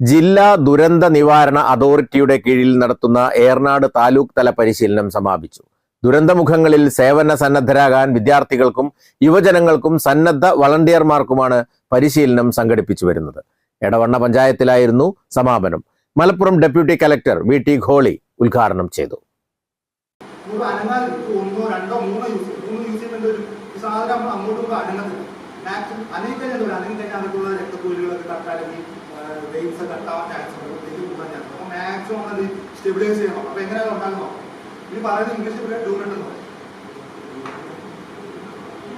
ജില്ലാ ദുരന്ത നിവാരണ അതോറിറ്റിയുടെ കീഴിൽ നടത്തുന്ന ഏർനാട് താലൂക്ക് തല പരിശീലനം സമാപിച്ചു. ദുരന്തമുഖങ്ങളിൽ സേവന സന്നദ്ധരാകാൻ വിദ്യാർത്ഥികൾക്കും യുവജനങ്ങൾക്കും സന്നദ്ധ വളണ്ടിയർമാർക്കുമാണ് പരിശീലനം സംഘടിപ്പിച്ചു വരുന്നത്. എടവണ്ണ പഞ്ചായത്തിലായിരുന്നു സമാപനം. Malappuram deputy collector V T Gholi ഉദ്ഘാടനം ചെയ്തു. സാധനം അങ്ങോട്ടും അനങ്ങത്തില്ല അനങ്ങി കഴിഞ്ഞാൽ അനങ്ങി കഴിഞ്ഞാൽ അതിലുള്ള രക്തക്കൂലികളൊക്കെ കട്ട് അല്ലെങ്കിൽ ഒക്കെ കട്ടാവാൻ ചാൻസ് ഉണ്ട് തെറ്റി കൂടാൻ ചാൻസ് അപ്പോൾ മാക്സിമം അത് സ്റ്റെബിലൈസ് ചെയ്യണം അപ്പോൾ എങ്ങനെയാണ് ഉണ്ടാകുന്നത് ഇനി പറയുന്നത് ഇംഗ്ലീഷിൽ പറയാം ഡോണറ്റ് എന്ന് പറയും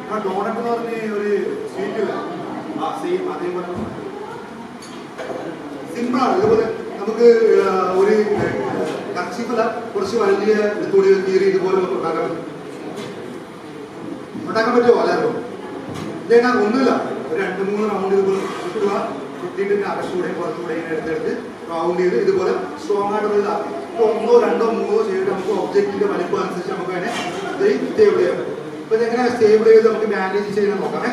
ആ ഡോണറ്റ് എന്ന് പറഞ്ഞ ഒരു സ്വീറ്റ് ആ സെയിം അതേപോലെ സിമ്പിളാണ് ഇതുപോലെ നമുക്ക് ഒരു കർച്ചിപ്പല കുറച്ച് വലിയ തുണി കീറി ഇതുപോലെ നമുക്ക് ഉണ്ടാക്കാൻ പറ്റും ഉണ്ടാക്കാൻ പറ്റുമോ എല്ലാവർക്കും ഇതേക്കാ ഒന്നുമില്ല ഒരു രണ്ട് മൂന്ന് റൗണ്ട് ഇതുപോലെ ചുറ്റിയിട്ട് അകത്തൂടെയും പുറത്തൂടെയും ഇങ്ങനെ എടുത്തെടുത്ത് റൗണ്ട് ചെയ്ത് ഇതുപോലെ സ്ട്രോങ് ആയിട്ടുള്ള ഇതാക്കി. ഇപ്പൊ ഒന്നോ രണ്ടോ മൂന്നോ ചെയ്തിട്ട് നമുക്ക് ഒബ്ജക്റ്റിന്റെ വലിപ്പം അനുസരിച്ച് നമുക്ക് അതിനെ സ്റ്റേബിൾ ചെയ്യാൻ പറ്റും. ഇപ്പൊ ഇതെങ്ങനെ സ്റ്റേബിൾ ചെയ്ത് നമുക്ക് മാനേജ് ചെയ്യാൻ നോക്കാമേ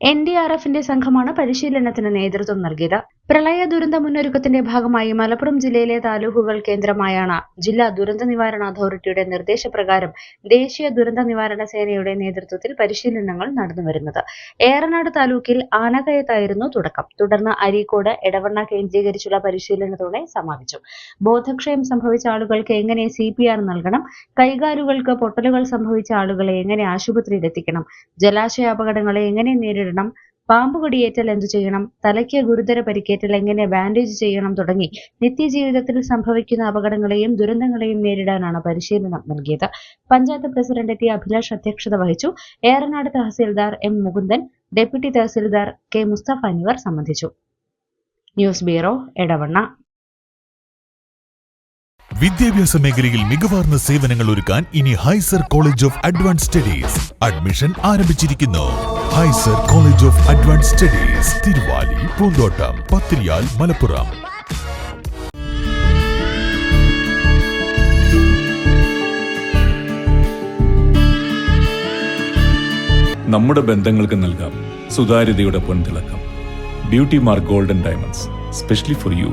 എൻ ഡി ആർ എഫിന്റെ സംഘമാണ് പരിശീലനത്തിന് നേതൃത്വം നൽകിയത്. പ്രളയ ദുരന്ത മുന്നൊരുക്കത്തിന്റെ ഭാഗമായി മലപ്പുറം ജില്ലയിലെ താലൂക്കുകൾ കേന്ദ്രമായാണ്. ജില്ലാ ദുരന്ത നിവാരണ അതോറിറ്റിയുടെ നിർദ്ദേശപ്രകാരം ദേശീയ ദുരന്ത നിവാരണ സേനയുടെ നേതൃത്വത്തിൽ പരിശീലനങ്ങൾ നടന്നുവരുന്നത് ഏറനാട് താലൂക്കിൽ ആനകയത്തായിരുന്നു തുടക്കം. തുടർന്ന് അരീക്കോട് എടവണ്ണ കേന്ദ്രീകരിച്ചുള്ള പരിശീലനത്തോടെ സമാപിച്ചു. ബോധക്ഷയം സംഭവിച്ച ആളുകൾക്ക് എങ്ങനെ സി പി ആർ നൽകണം? കൈകാലുകൾക്ക് പൊട്ടലുകൾ സംഭവിച്ച ആളുകളെ എങ്ങനെ ആശുപത്രിയിലെത്തിക്കണം? ജലാശയ അപകടങ്ങളെ എങ്ങനെ നേരിടണം? പാമ്പ് കടിയേറ്റാൽ എന്തു ചെയ്യണം? തലയ്ക്ക് ഗുരുതര പരിക്കേറ്റാൽ എങ്ങനെ ബാൻഡേജ് ചെയ്യണം തുടങ്ങി നിത്യജീവിതത്തിൽ സംഭവിക്കുന്ന അപകടങ്ങളെയും ദുരന്തങ്ങളെയും നേരിടാനാണ് പരിശീലനം നൽകിയത്. പഞ്ചായത്ത് പ്രസിഡന്റ് ടി അഭിലാഷ് അധ്യക്ഷത വഹിച്ചു. ഏറനാട് തഹസീൽദാർ എം മുകുന്ദൻ ഡെപ്യൂട്ടി തഹസീൽദാർ കെ മുസ്തഫ എന്നിവർ സംബന്ധിച്ചു. News bureau Edavanna. വിദ്യാഭ്യാസ മേഖലയിൽ മികവാർന്ന സേവനങ്ങൾ ഒരുക്കാൻ ഇനി Hyser college of advance studies admission ആരംഭിച്ചിരിക്കുന്നു. Hyser college of advance studies Thiruvali Poonthottam Pathiriyal Malappuram നമ്മുടെ ബന്ധങ്ങൾക്ക് നൽകാം. സുതാര്യതയുടെ പൊൻതിളക്കം. Beauty mark golden diamonds specially for you